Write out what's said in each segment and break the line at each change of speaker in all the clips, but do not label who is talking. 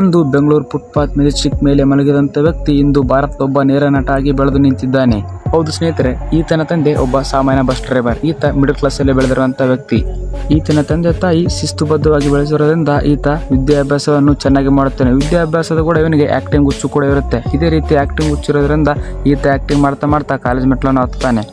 ಅಂದು Bengaluru footpath Majestic ಮೇಲೆ ಮಲಗಿದಂಥ ವ್ಯಕ್ತಿ ಇಂದು ಭಾರತದ ಒಬ್ಬ ನೇರ ನಟ ಆಗಿ ಬೆಳೆದು ನಿಂತಿದ್ದಾನೆ. ಹೌದು ಸ್ನೇಹಿತರೆ, ಈತನ ತಂದೆ ಒಬ್ಬ ಸಾಮಾನ್ಯ ಬಸ್ ಡ್ರೈವರ್ ಈತ ಮಿಡಲ್ ಕ್ಲಾಸ್ ಅಲ್ಲಿ ಬೆಳೆದಿರುವಂತಹ ವ್ಯಕ್ತಿ. ಈತನ ತಂದೆ ತಾಯಿ ಶಿಸ್ತುಬದ್ಧವಾಗಿ ಬೆಳೆಸಿರೋದ್ರಿಂದ ಈತ ವಿದ್ಯಾಭ್ಯಾಸವನ್ನು ಚೆನ್ನಾಗಿ ಮಾಡುತ್ತಾನೆ. ವಿದ್ಯಾಭ್ಯಾಸದ ಕೂಡ ಇವನಿಗೆ ಆಕ್ಟಿಂಗ್ ಹುಚ್ಚು ಕೂಡ ಇರುತ್ತೆ. ಇದೇ ರೀತಿ ಆಕ್ಟಿಂಗ್ ಹುಚ್ಚಿರೋದ್ರಿಂದ ಈತ ಆಕ್ಟಿಂಗ್ ಮಾಡ್ತಾ ಮಾಡ್ತಾ ಕಾಲೇಜ್ ಮೆಟ್ಲನ್ನು ಹತ್ತಾನೆ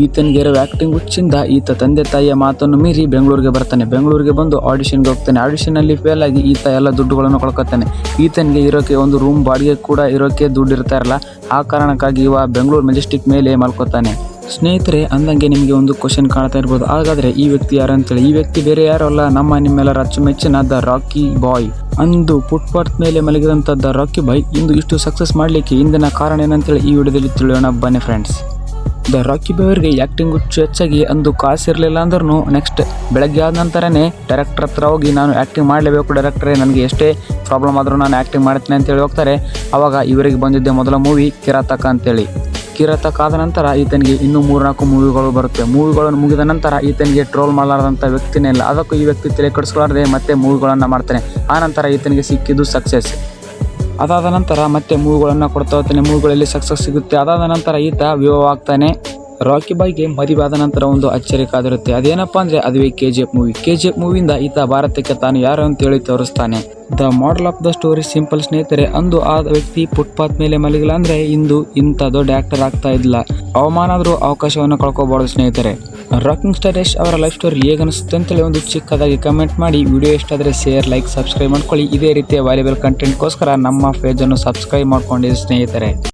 ಈತನಿಗೆ ಇರೋ ಆಕ್ಟಿಂಗ್ ಹುಚ್ಚಿಂದ ಈತ ತಂದೆ ತಾಯಿಯ ಮಾತನ್ನು ಮೀರಿ ಬೆಂಗಳೂರಿಗೆ ಬರ್ತಾನೆ. ಬೆಂಗಳೂರಿಗೆ ಬಂದು ಆಡಿಷನ್ಗೆ ಹೋಗ್ತಾನೆ. ಆಡಿಷನಲ್ಲಿ ಫೇಲ್ ಆಗಿ ಈತ ಎಲ್ಲ ದುಡ್ಡುಗಳನ್ನು ಕಳ್ಕೊತಾನೆ. ಈತನಿಗೆ ಇರೋಕೆ ಒಂದು ರೂಮ್ ಬಾಡಿಗೆ ಕೂಡ ಇರೋಕೆ ದುಡ್ಡು ಇರ್ತಾ ಇರಲ್ಲ. ಆ ಕಾರಣಕ್ಕಾಗಿ ಇವ ಬೆಂಗಳೂರು ಮೆಜೆಸ್ಟಿಕ್ ಮೇಲೆ ಮಲ್ಕೋತಾನೆ. ಸ್ನೇಹಿತರೆ, ಅಂದಂಗೆ ನಿಮಗೆ ಒಂದು ಕ್ವಶನ್ ಕಾಣ್ತಾ ಇರ್ಬೋದು. ಹಾಗಾದರೆ ಈ ವ್ಯಕ್ತಿ ಯಾರು ಅಂತೇಳಿ. ಈ ವ್ಯಕ್ತಿ ಬೇರೆ ಯಾರು ಅಲ್ಲ, ನಮ್ಮ ನಿಮ್ಮೆಲ್ಲರ ಅಚ್ಚುಮೆಚ್ಚಿನ ದ ರಾಕಿ ಬಾಯ್ ಅಂದು ಫುಟ್ಪಾತ್ ಮೇಲೆ ಮಲಗಿದಂಥ ದ ರಾಕಿ ಬಾಯ್ ಇಂದು ಇಷ್ಟು ಸಕ್ಸಸ್ ಮಾಡಲಿಕ್ಕೆ ಇಂದಿನ ಕಾರಣ ಏನಂತೇಳಿ ಈ ವಿಡಿಯೋದಲ್ಲಿ ತಿಳಿಯೋಣ. ಬನ್ನಿ ಫ್ರೆಂಡ್ಸ್ ದ ರಾಕಿ ಬೇವರಿಗೆ ಆ್ಯಕ್ಟಿಂಗ್ ಹುಚ್ಚು ಹೆಚ್ಚಾಗಿ ಅಂದು ಕಾಸಿರಲಿಲ್ಲ ಅಂದ್ರೂ ನೆಕ್ಸ್ಟ್ ಬೆಳಗ್ಗೆ ಆದ ನಂತರನೇ ಡೈರೆಕ್ಟರ್ ಹತ್ರ ಹೋಗಿ ನಾನು ಆ್ಯಕ್ಟಿಂಗ್ ಮಾಡಲೇಬೇಕು ಡೈರೆಕ್ಟ್ರೇ ನನಗೆ ಎಷ್ಟೇ ಪ್ರಾಬ್ಲಮ್ ಆದರೂ ನಾನು ಆ್ಯಕ್ಟಿಂಗ್ ಮಾಡ್ತೀನಿ ಅಂತೇಳಿ ಹೋಗ್ತಾರೆ. ಆವಾಗ ಇವರಿಗೆ ಬಂದಿದ್ದೆ ಮೊದಲ ಮೂವಿ ಕಿರಾತಕ ಅಂತೇಳಿ. ಕಿರಾತಕ ಆದ ನಂತರ ಈತನಿಗೆ ಇನ್ನೂ ಮೂರ್ನಾಲ್ಕು ಮೂವಿಗಳು ಬರುತ್ತೆ. ಮೂವಿಗಳನ್ನು ಮುಗಿದ ನಂತರ ಈತನಿಗೆ ಟ್ರೋಲ್ ಮಾಡಲಾರದಂಥ ವ್ಯಕ್ತಿನೇ ಇಲ್ಲ. ಅದಕ್ಕೂ ಈ ವ್ಯಕ್ತಿ ತಲೆ ಕೆಡಿಸ್ಕೊಳ್ಳಾರ್ದೆ ಮತ್ತೆ ಮೂವಿಗಳನ್ನು ಮಾಡ್ತಾನೆ. ಆ ನಂತರ ಈತನಿಗೆ ಸಿಕ್ಕಿದ್ದು ಸಕ್ಸಸ್ ಅದಾದ ನಂತರ ಮತ್ತೆ ಮೂವ್ಗಳನ್ನು ಕೊಡ್ತಾ ಹೋಗ್ತಾನೆ. ಮೂವ್ಗಳಲ್ಲಿ ಸಕ್ಸಸ್ ಸಿಗುತ್ತೆ. ಅದಾದ ನಂತರ ಈತ ವಿವಾಹ ಆಗ್ತಾನೆ ರಾಕಿ ಬಾಯ್ಗೆ ಮದುವೆ ನಂತರ ಒಂದು ಅಚ್ಚರಿ ಕಾದಿರುತ್ತೆ ಅದೇನಪ್ಪ ಅಂದ್ರೆ ಅದುವೇ K G F movie K G F ಮೂವಿಯಿಂದ ಈತ ಭಾರತಕ್ಕೆ ತಾನು ಯಾರು ಅಂತ ಹೇಳಿ ತೋರಿಸ್ತಾನೆ. The model of the story simple ಸ್ನೇಹಿತರೆ, ಅಂದು ಆ ವ್ಯಕ್ತಿ ಫುಟ್ಪಾತ್ ಮೇಲೆ ಮಲಗಿಲ್ಲ ಅಂದ್ರೆ ಇಂದು ಇಂಥ ದೊಡ್ಡ ಆಕ್ಟರ್ ಆಗ್ತಾ ಇದ್ದಿಲ್ಲ ಅವಮಾನ ಆದರೂ ಅವಕಾಶವನ್ನು ಕಳ್ಕೋಬಾರ್ದು ಸ್ನೇಹಿತರೆ. ರಾಕಿಂಗ್ ಸ್ಟಾರ್ ಯಶ್ ಅವರ ಲೈಫ್ ಸ್ಟೋರಿ ಹೇಗೆ ಅನಿಸುತ್ತೆ ಅಂತೇಳಿ ಒಂದು ಚಿಕ್ಕದಾಗಿ ಕಮೆಂಟ್ ಮಾಡಿ. ವಿಡಿಯೋ ಇಷ್ಟಾದರೆ ಶೇರ್ ಲೈಕ್ ಸಬ್ಸ್ಕ್ರೈಬ್ ಮಾಡ್ಕೊಳ್ಳಿ. ಇದೇ ರೀತಿಯ ವ್ಯಾಲ್ಯೂಬಲ್ ಕಂಟೆಂಟ್ಗೋಸ್ಕರ ನಮ್ಮ ಪೇಜನ್ನು ಸಬ್ಸ್ಕ್ರೈಬ್ ಮಾಡ್ಕೊಂಡಿರಿ ಸ್ನೇಹಿತರೆ.